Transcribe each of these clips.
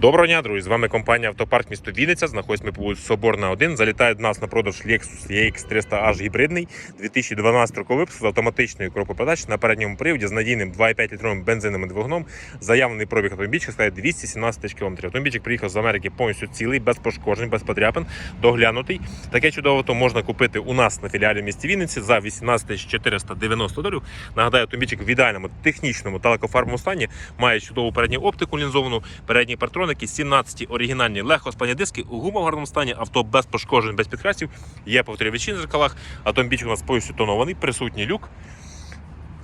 Доброго дня, друзі! З вами компанія Автопарк місто Вінниця. Знаходимося ми по вулиці Соборна 1. Залітає до нас на продаж Lexus EX300H гібридний 2012 року випуску з автоматичною коробкою на передньому приводі з надійним 2,5 літровим бензиновим двигуном. Заявлений пробіг автомобільчика складає 217 тисяч км. Автомобільчик приїхав з Америки повністю цілий, без пошкоджень, без подряпин, доглянутий. Таке чудове авто можна купити у нас на філіалі місті Вінниці за 18 490 доларів. Нагадаю, автомобільчик в ідеальному технічному та стані має чудову передню оптику лінзовану, передні партроники, 17 оригінальні легкоспальні диски у гумогарному стані, авто без пошкоджень, без підкрасів, є повторювачі на зеркалах, автомобільчик у нас повністю тонований, присутній люк.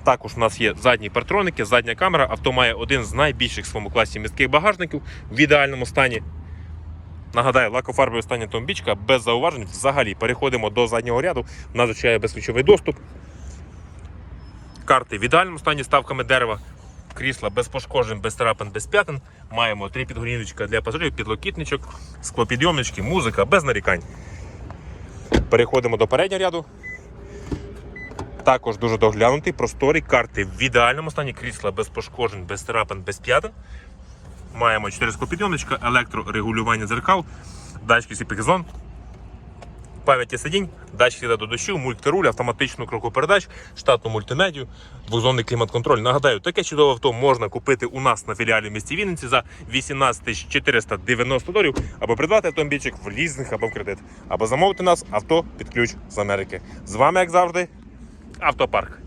Також у нас є задні партроники, задня камера. Авто має один з найбільших в своєму класі містких багажників в ідеальному стані. Нагадаю, лакофарбовий стан автомобільчика без зауважень. Взагалі переходимо до заднього ряду. У нас звичайно безключовий доступ. Карти в ідеальному стані ставками дерева. Крісла без пошкоджень, без трапин, без п'ятин. Маємо три підгоріночка для пасажирів, підлокітничок, склопідйомнички, музика без нарікань. Переходимо до переднього ряду. Також дуже доглянутий, просторий, карти в ідеальному стані, крісла без пошкоджень, без трапин, без п'ятин. Маємо 4 склопідйомничка, електрорегулювання дзеркал, датчики світлих пам'яті сидінь, датчик світла до дощу, мультируль, автоматичну крокопередач, штатну мультимедію, двозонний клімат-контроль. Нагадаю, таке чудове авто можна купити у нас на філіалі в місті Вінниці за 18 490 доларів, або придбати автомобільчик в лізинг або в кредит, або замовити нас авто під ключ з Америки. З вами, як завжди, автопарк.